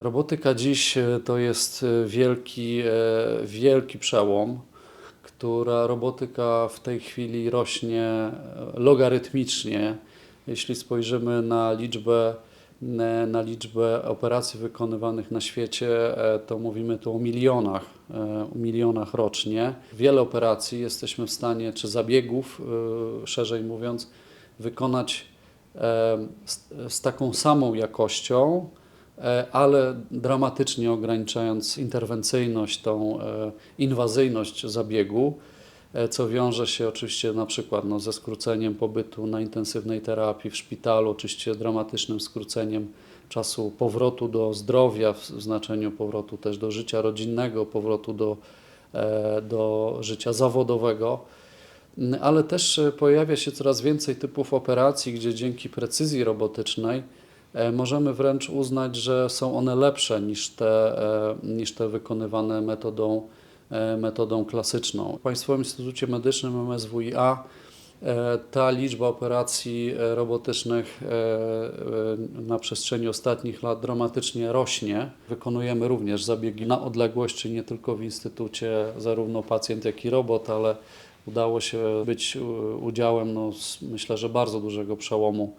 Robotyka dziś e, to jest e, wielki, e, wielki przełom, która robotyka w tej chwili rośnie logarytmicznie. Jeśli spojrzymy na liczbę, na liczbę operacji wykonywanych na świecie, to mówimy tu o milionach, o milionach rocznie. Wiele operacji jesteśmy w stanie, czy zabiegów, szerzej mówiąc, wykonać z, z taką samą jakością, ale dramatycznie ograniczając interwencyjność, tą e, inwazyjność zabiegu, e, co wiąże się oczywiście na przykład no, ze skróceniem pobytu na intensywnej terapii w szpitalu, oczywiście dramatycznym skróceniem czasu powrotu do zdrowia, w znaczeniu powrotu też do życia rodzinnego, powrotu do, e, do życia zawodowego. Ale też e, pojawia się coraz więcej typów operacji, gdzie dzięki precyzji robotycznej e, możemy wręcz uznać, że są one lepsze niż te, e, niż te wykonywane metodą, e, metodą klasyczną. W Państwowym Instytucie Medycznym MSWiA e, ta liczba operacji e, robotycznych e, e, na przestrzeni ostatnich lat dramatycznie rośnie. Wykonujemy również zabiegi na odległość, czyli nie tylko w instytucie, zarówno pacjent, jak i robot, ale udało się być udziałem, no, myślę, że bardzo dużego przełomu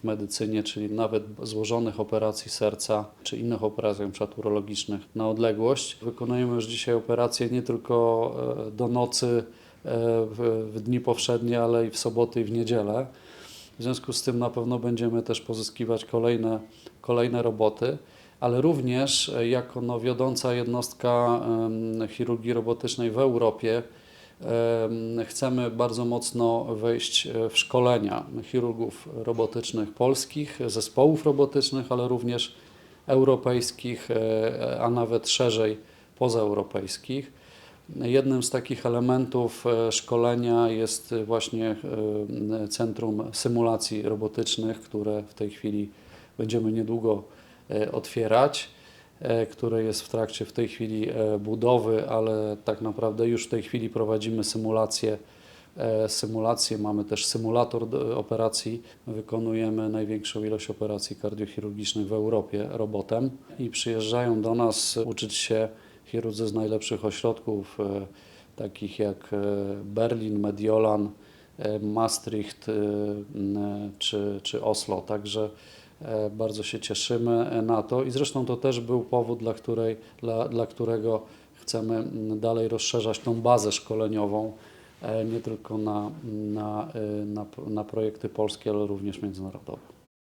w medycynie, czyli nawet złożonych operacji serca czy innych operacji np. urologicznych na odległość. Wykonujemy już dzisiaj operacje nie tylko e, do nocy e, w, dni powszednie, ale i w soboty i w niedzielę. W związku z tym na pewno będziemy też pozyskiwać kolejne, kolejne roboty, ale również e, jako no, wiodąca jednostka chirurgii robotycznej w Europie chcemy bardzo mocno wejść e, w szkolenia chirurgów robotycznych polskich, zespołów robotycznych, ale również europejskich, e, a nawet szerzej pozaeuropejskich. Jednym z takich elementów e, szkolenia jest właśnie e, Centrum Symulacji Robotycznych, które w tej chwili będziemy niedługo e, otwierać, e, które jest w trakcie w tej chwili e, budowy, ale tak naprawdę już w tej chwili prowadzimy symulację. e, Symulacje, mamy też symulator operacji. Wykonujemy największą ilość operacji kardiochirurgicznych w Europie robotem i przyjeżdżają do nas uczyć się chirurdzy z najlepszych ośrodków, e, takich jak e, Berlin, Mediolan, e, Maastricht e, czy, czy Oslo. Także e, bardzo się cieszymy na to i zresztą to też był powód, dla, której, dla, dla którego chcemy m, dalej rozszerzać tą bazę szkoleniową, e, nie tylko na, na, e, na, na projekty polskie, ale również międzynarodowe.